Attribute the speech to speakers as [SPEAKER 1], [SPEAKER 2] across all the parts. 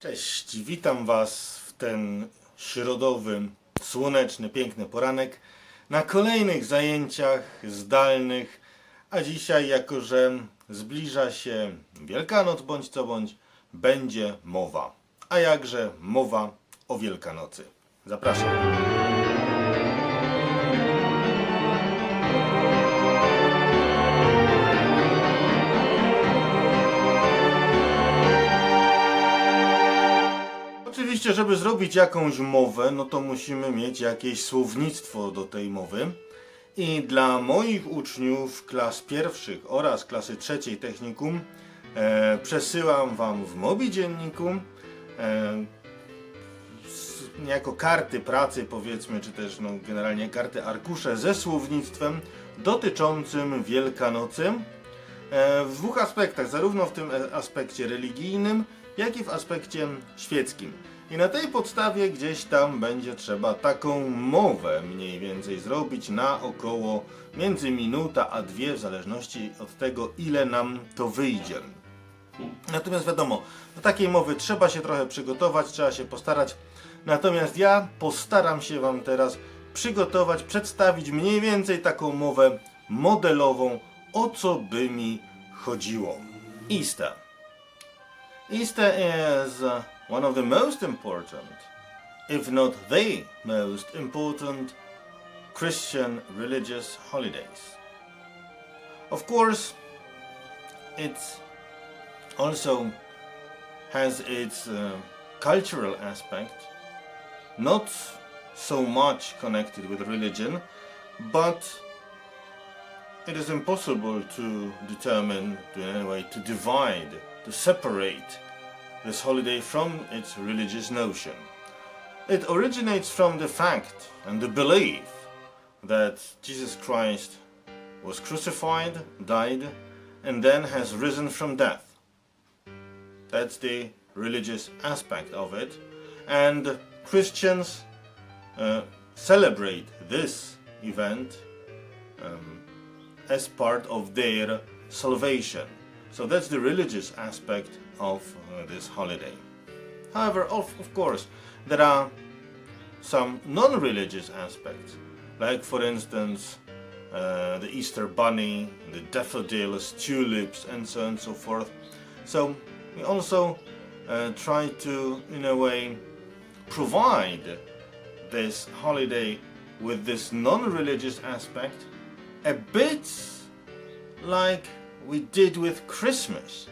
[SPEAKER 1] Cześć, witam Was w ten środowy, słoneczny, piękny poranek na kolejnych zajęciach zdalnych. A dzisiaj, jako że zbliża się Wielkanoc bądź co bądź, będzie mowa. A jakże mowa o Wielkanocy. Zapraszam. Oczywiście, żeby zrobić jakąś mowę, no to musimy mieć jakieś słownictwo do tej mowy. I dla moich uczniów klas pierwszych oraz klasy trzeciej technikum e, przesyłam Wam w Mobi Dzienniku e, niejako karty pracy, powiedzmy, czy też no, generalnie karty arkusze ze słownictwem dotyczącym Wielkanocy. E, w dwóch aspektach, zarówno w tym aspekcie religijnym, jak i w aspekcie świeckim. I na tej podstawie gdzieś tam będzie trzeba taką mowę mniej więcej zrobić na około między minuta a dwie, w zależności od tego, ile nam to wyjdzie. Natomiast wiadomo, do takiej mowy trzeba się trochę przygotować, trzeba się postarać. Natomiast ja postaram się Wam teraz przygotować, przedstawić mniej więcej taką mowę modelową, o co by mi chodziło. Easter. Easter is uh, one of the most important, if not the most important, Christian religious holidays. Of course, it also has its uh, cultural aspect, not so much connected with religion, but it is impossible to determine, to, in any way, to divide, to separate this holiday from its religious notion. It originates from the fact and the belief that Jesus Christ was crucified, died, and then has risen from death. That's the religious aspect of it. And Christians uh, celebrate this event um, as part of their salvation. So that's the religious aspect of uh, this holiday. However, of, of course, there are some non religious aspects, like, for instance, uh, the Easter bunny, the daffodils, tulips, and so on and so forth. So we also uh, try to, in a way, provide this holiday with this non religious aspect a bit like we did with Christmas.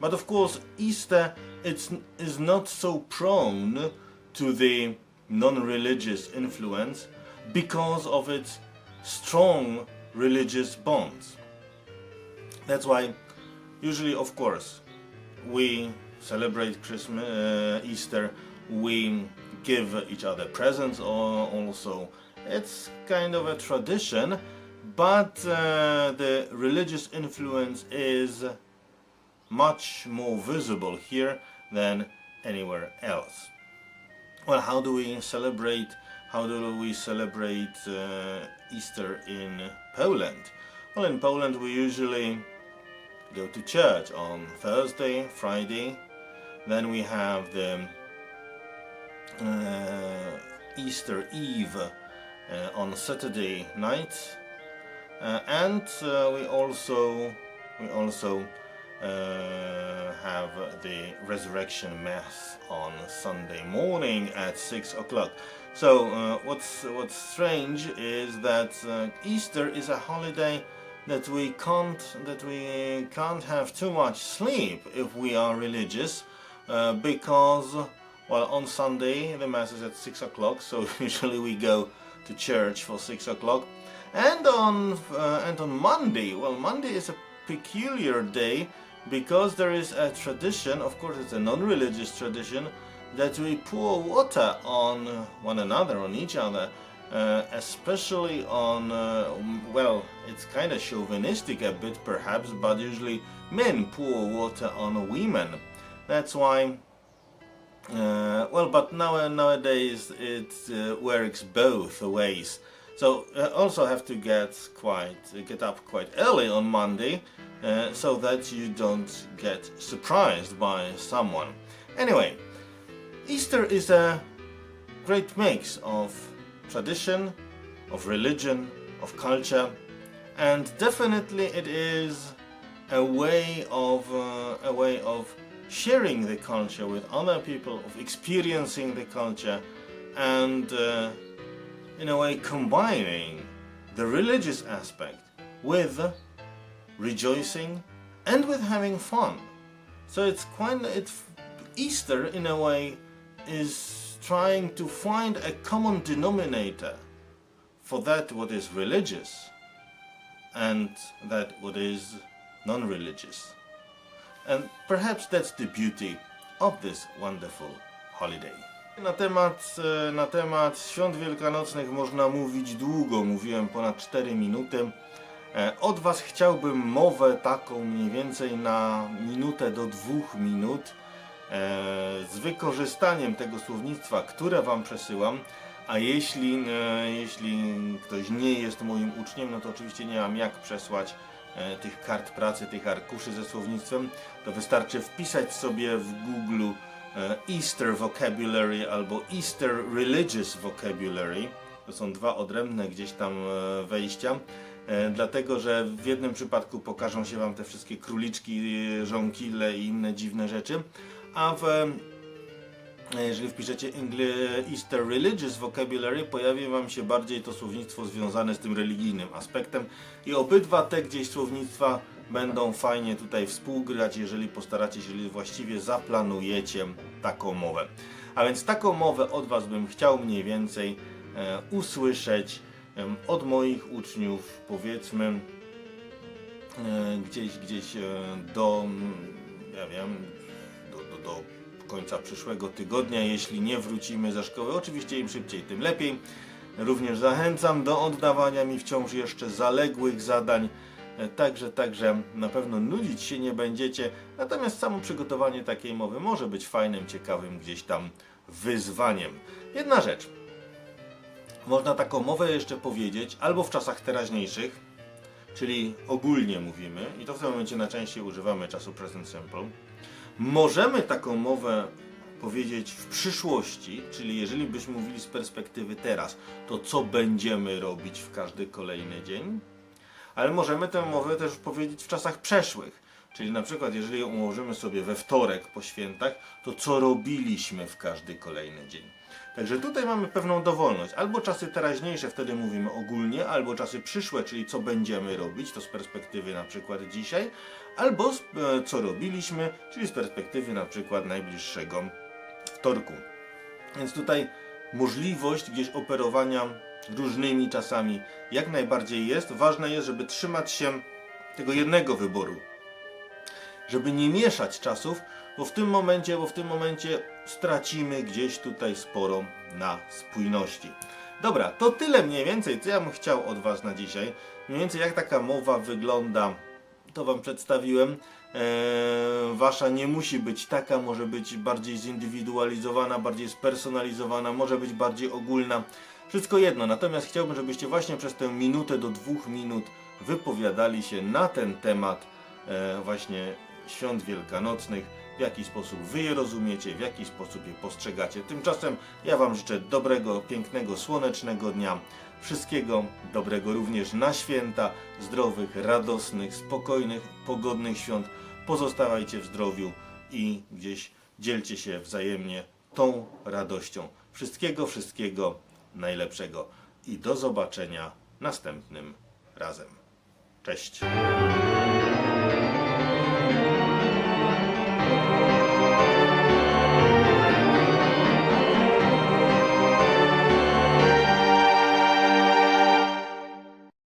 [SPEAKER 1] But of course, Easter it's, is not so prone to the non religious influence because of its strong religious bonds. That's why, usually, of course, we celebrate Christmas, uh, Easter, we give each other presents, or also it's kind of a tradition, but uh, the religious influence is much more visible here than anywhere else. Well, how do we celebrate? How do we celebrate uh, Easter in Poland? Well, in Poland we usually go to church on Thursday, Friday. Then we have the uh, Easter Eve uh, on Saturday night, and uh, we also we also uh, have the resurrection mass on Sunday morning at six o'clock. So uh, what's what's strange is that uh, Easter is a holiday that we can't that we can't have too much sleep if we are religious uh, because well on Sunday the mass is at six o'clock so usually we go to church for six o'clock and on uh, and on Monday well Monday is a peculiar day because there is a tradition of course it's a non-religious tradition that we pour water on one another on each other uh, especially on uh, well it's kind of chauvinistic a bit perhaps but usually men pour water on women that's why uh, well, but now nowadays it uh, works both ways. So uh, also have to get quite get up quite early on Monday, uh, so that you don't get surprised by someone. Anyway, Easter is a great mix of tradition, of religion, of culture, and definitely it is a way of uh, a way of sharing the culture with other people, of experiencing the culture, and uh, in a way combining the religious aspect with rejoicing and with having fun. So it's quite it's Easter in a way is trying to find a common denominator for that what is religious and that what is non-religious. And perhaps that's the beauty of this wonderful holiday. Na temat, e, na temat świąt wielkanocnych można mówić długo, mówiłem ponad 4 minuty. E, Od Was chciałbym mowę taką mniej więcej na minutę do dwóch minut e, z wykorzystaniem tego słownictwa, które Wam przesyłam. A jeśli, jeśli ktoś nie jest moim uczniem, no to oczywiście nie mam jak przesłać tych kart pracy, tych arkuszy ze słownictwem. To wystarczy wpisać sobie w Google Easter Vocabulary albo Easter Religious Vocabulary. To są dwa odrębne gdzieś tam e, wejścia. E, Dlatego, że w jednym przypadku pokażą się Wam te wszystkie króliczki, e, żonkile i inne dziwne rzeczy, a w e, jeżeli wpiszecie Easter Religious Vocabulary, pojawi Wam się bardziej to słownictwo związane z tym religijnym aspektem i obydwa te gdzieś słownictwa będą fajnie tutaj współgrać, jeżeli postaracie się, jeżeli właściwie zaplanujecie taką mowę. A więc taką mowę od Was bym chciał mniej więcej e, usłyszeć em, od moich uczniów, powiedzmy e, gdzieś, gdzieś e, do, ja wiem, do, do, do końca przyszłego tygodnia, jeśli nie wrócimy ze szkoły. Oczywiście im szybciej, tym lepiej. Również zachęcam do oddawania mi wciąż jeszcze zaległych zadań. Także, także na pewno nudzić się nie będziecie. Natomiast samo przygotowanie takiej mowy może być fajnym, ciekawym gdzieś tam wyzwaniem. Jedna rzecz. Można taką mowę jeszcze powiedzieć albo w czasach teraźniejszych, czyli ogólnie mówimy, i to w tym momencie najczęściej używamy czasu present simple. Możemy taką mowę powiedzieć w przyszłości, czyli jeżeli byśmy mówili z perspektywy teraz, to co będziemy robić w każdy kolejny dzień, ale możemy tę mowę też powiedzieć w czasach przeszłych. Czyli na przykład, jeżeli ułożymy sobie we wtorek po świętach, to co robiliśmy w każdy kolejny dzień. Także tutaj mamy pewną dowolność. Albo czasy teraźniejsze, wtedy mówimy ogólnie, albo czasy przyszłe, czyli co będziemy robić, to z perspektywy na przykład dzisiaj, albo e, co robiliśmy, czyli z perspektywy na przykład najbliższego wtorku. Więc tutaj możliwość gdzieś operowania różnymi czasami jak najbardziej jest. Ważne jest, żeby trzymać się tego jednego wyboru. Żeby nie mieszać czasów, bo w tym momencie, bo w tym momencie stracimy gdzieś tutaj sporo na spójności. Dobra, to tyle mniej więcej, co ja bym chciał od Was na dzisiaj. Mniej więcej jak taka mowa wygląda, to Wam przedstawiłem. Eee, wasza nie musi być taka, może być bardziej zindywidualizowana, bardziej spersonalizowana, może być bardziej ogólna. Wszystko jedno, natomiast chciałbym, żebyście właśnie przez tę minutę do dwóch minut wypowiadali się na ten temat e, właśnie świąt wielkanocnych, w jaki sposób wy je rozumiecie, w jaki sposób je postrzegacie. Tymczasem ja Wam życzę dobrego, pięknego, słonecznego dnia. Wszystkiego dobrego również na święta, zdrowych, radosnych, spokojnych, pogodnych świąt. Pozostawajcie w zdrowiu i gdzieś dzielcie się wzajemnie tą radością. Wszystkiego, wszystkiego najlepszego i do zobaczenia następnym razem. Cześć!